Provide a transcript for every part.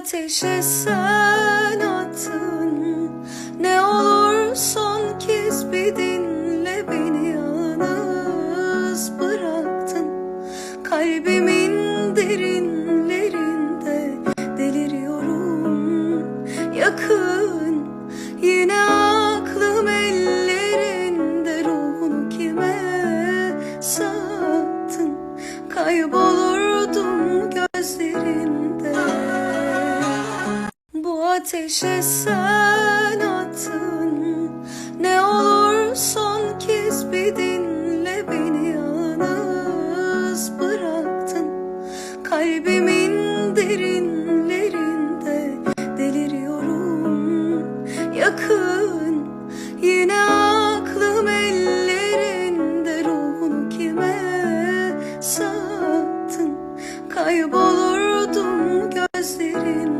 ateşe sen attın ateşe sen attın Ne olur son kez bir dinle beni yalnız bıraktın. Kalbimin derinlerinde deliriyorum. Yakın yine aklım ellerinde. Ruhunu kime sattın? Kaybolurdum gözlerinde bu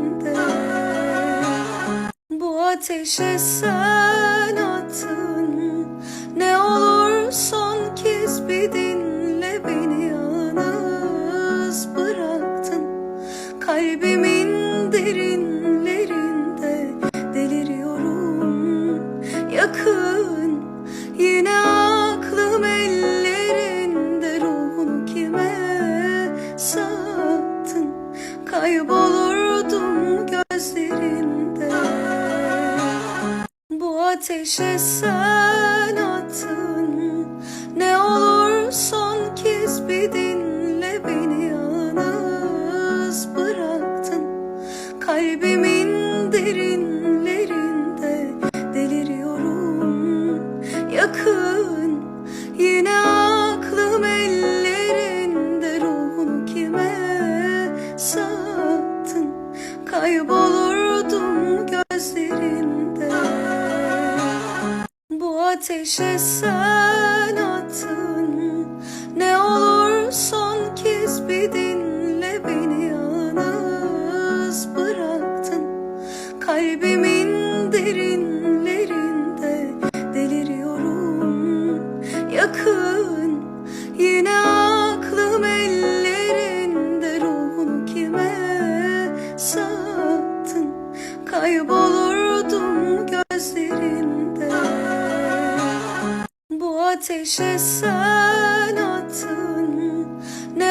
ateşe sen attın sattın Kaybolurdum gözlerinde. Bu ateşe sen attın Ne olur son kez bir dinle beni yalnız bıraktın. Kalbimin ateşe sen attın. Ne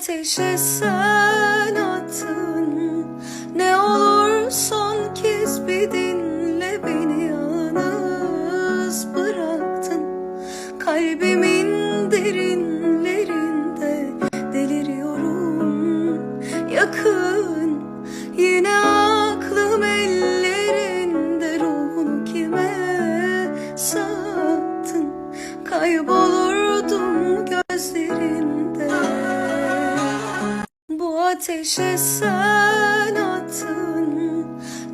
ateşe sen ateşe sen attın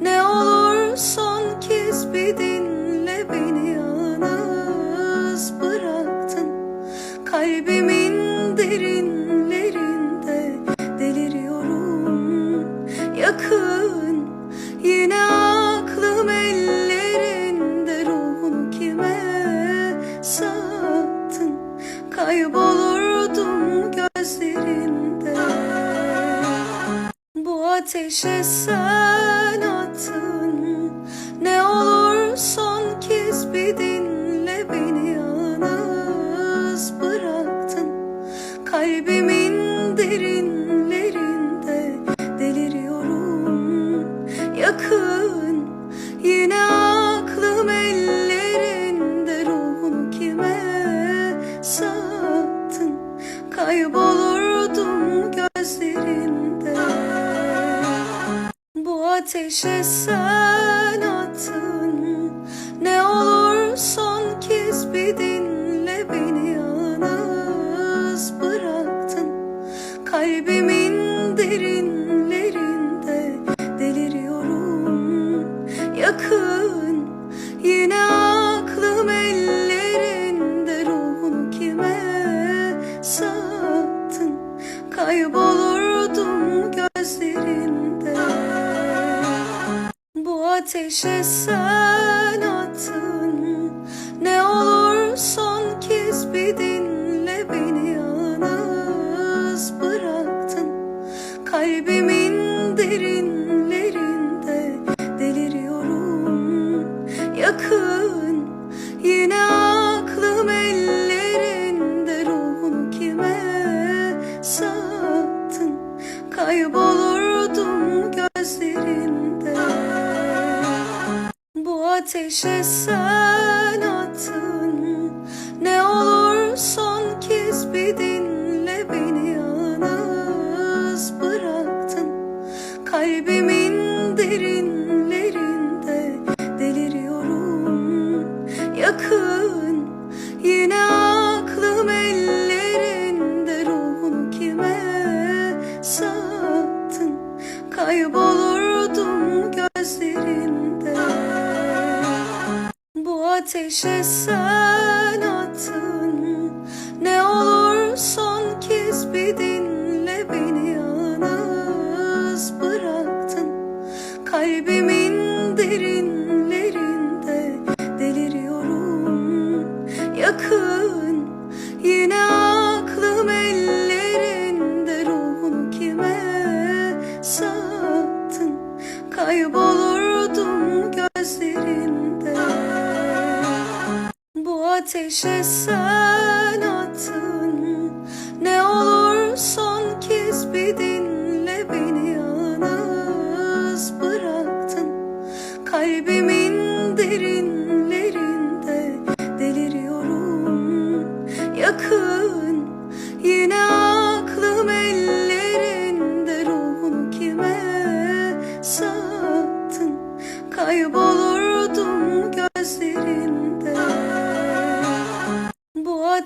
Ne olur son kez bir dinle beni yalnız bıraktın. Kalbimin derinlerinde deliriyorum. Yakın yine aklım ellerinde Ruhunu kime sattın? Kaybolurdum ateşe sar ateşe sen attın ateşe sen attın. Ne olur son kez bir dinle beni. Yalnız bıraktın. Kalbimin derinlerinde deliriyorum. Yakın yine aklım ellerinde. Ruhunu kime sattın? Kaybolurdum gözlerin ateşe sen attın Ne olur son kez bir dinle beni yalnız bıraktın. Kalbimin derinlerinde deliriyorum. Yakın kaybolurdum gözlerinde. Bu ateşe sen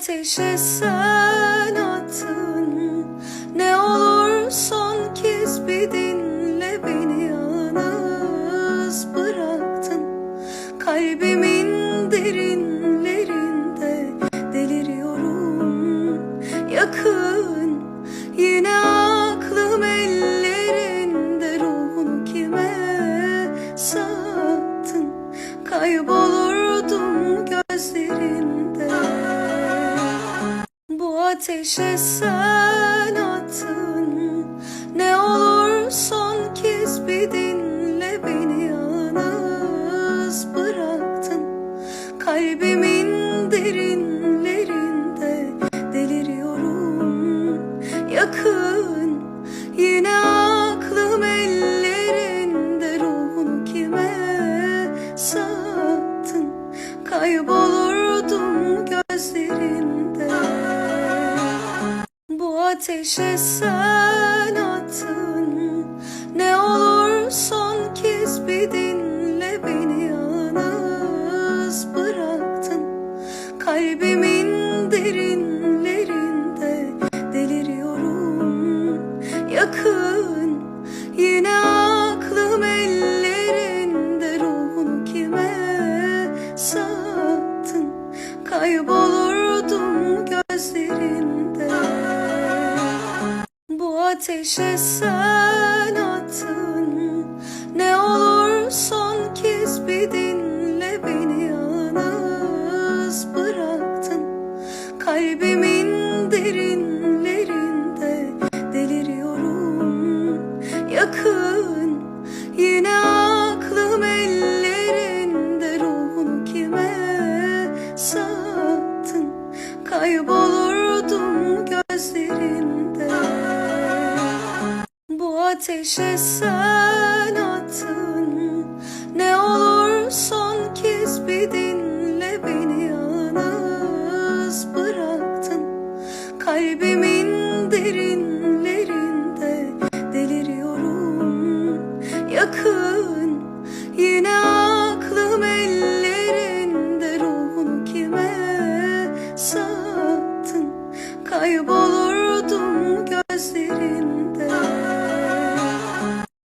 ateşe sen attın taste so ateşe sen attın Ne olur son kez bir dinle beni yalnız bıraktın. Kalbimin derinlerinde deliriyorum. Yakın kaybolurdum gözlerinde. Bu ateşe sen attın. Ne olur son kez bir dinle beni yalnız bıraktın. Kalbimin derin